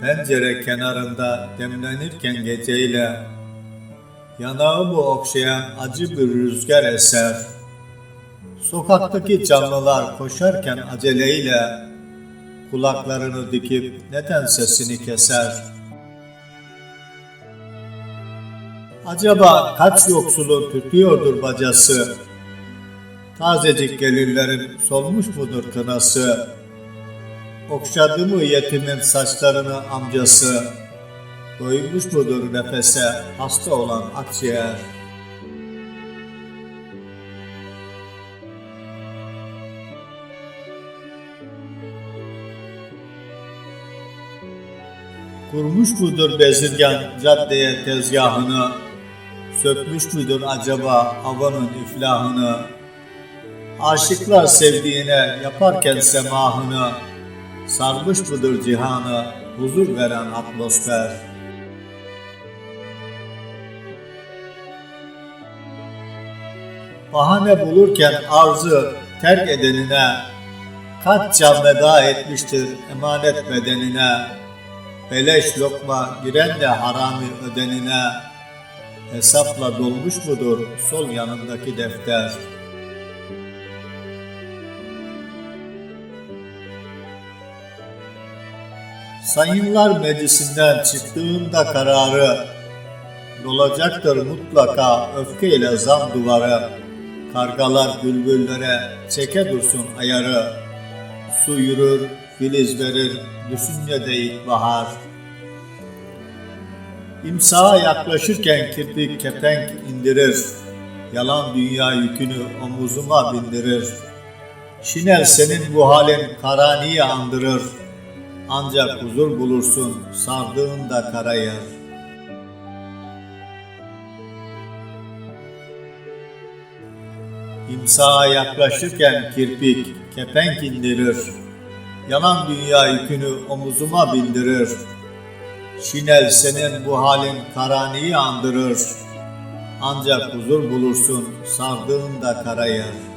Pencere kenarında demlenirken geceyle Yanağımı okşayan acı bir rüzgar eser. Sokaktaki canlılar koşarken aceleyle Kulaklarını dikip neden sesini keser? Acaba kaç yoksulun tutuyordur bacası? Tazecik gelirlerin solmuş mudur kınası Okşadı mı yetimin saçlarını amcası? Doymuş mudur nefese hasta olan akciğer? Kurmuş mudur bezirgan caddeye tezgahını? Sökmüş müdür acaba havanın iflahını? Aşıklar sevdiğine yaparken semahını Sarmış mıdır cihanı huzur veren atmosfer? Bahane bulurken arzı terk edenine Kaç can veda etmiştir emanet bedenine Beleş lokma giren de harami ödenine Hesapla dolmuş mudur sol yanındaki defter? Sayınlar Meclisi'nden çıktığında kararı Dolacaktır mutlaka öfkeyle zam duvarı. Kargalar bülbüllere çeke dursun ayarı. Su yürür, filiz verir, düşünce de ilkbahar İmsaha yaklaşırken kirpik kepenk indirir. Yalan dünya yükünü omuzuma bindirir. Şinel senin bu halin karaniyi andırır ancak huzur bulursun sardığında kara yer. İmsaha yaklaşırken kirpik, kepenk indirir. Yalan dünya yükünü omuzuma bindirir. Şinel senin bu halin karaniyi andırır. Ancak huzur bulursun sardığında kara yer.